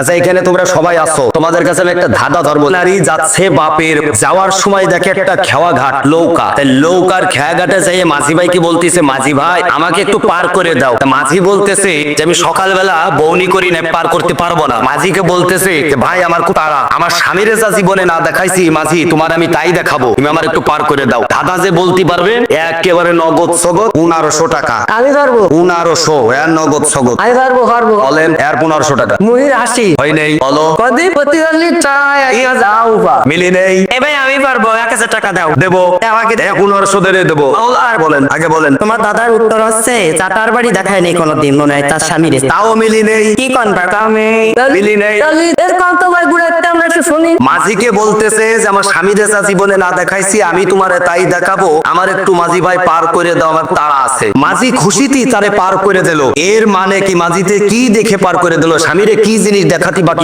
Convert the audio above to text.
আচ্ছা এখানে তোমরা সবাই আসো তোমাদের কাছে আমি একটা ধাঁধা ধরবো। নারী যাচ্ছে বাপের, যাওয়ার সময় দেখে একটা খেওয়া ঘাট লৌকা লৌকার খেয়া ঘাটে যাই মাঝি ভাইকে বলতেছে মাঝি ভাই আমাকে একটু পার করে দাও। মাঝি বলতেছে যে, আমি সকালবেলা বৌনি করি না পার করতে পারব না। মাঝিকে বলতেছে যে, ভাই, আমার তাড়া। আমার স্বামীর যা জীবনে না দেখাইছি, মাঝি, তোমার আমি তাই দেখাবো। তুমি আমার একটু পার করে দাও। দাদা যে বলতে পারবে একেবারে নগদ সগদ পনেরোশো টাকা। আমি পারব পনেরোশো এর নগদ সগদ আমি পারব পারব বলেন এর পনেরোশো টাকা। মুহির হাসি। হয় নেই বলো। কদি প্রতিদ্বন্দ্বী যাও মিলি নেই। এ ভাই আমি পারব এক হাজার টাকা দাও। দেবো। আমাকে দে। পনেরোশো দিয়ে দেবো। আর বলেন। আগে বলেন। তোমার দাদার উত্তর হচ্ছে চাটার বাড়ি দেখায়নি কোনোদিন মনে হয় তার স্বামীর। তাও মিলি নেই। কি কোন আমি? মিলি নেই। এর কত ভাই মাঝিকে বলতেছে যে, আমার স্বামী দেশা জীবনে না দেখাইছি, আমি তোমারে তাই দেখাবো। আমার একটু মাঝি ভাই পার করে দাও, আমার তারা আছে। মাঝি খুশিতেই তারে পার করে দিল। এর মানে কি মাঝিতে কি দেখে পার করে দিল? স্বামীরে কি জিনিস দেখাতে বাকি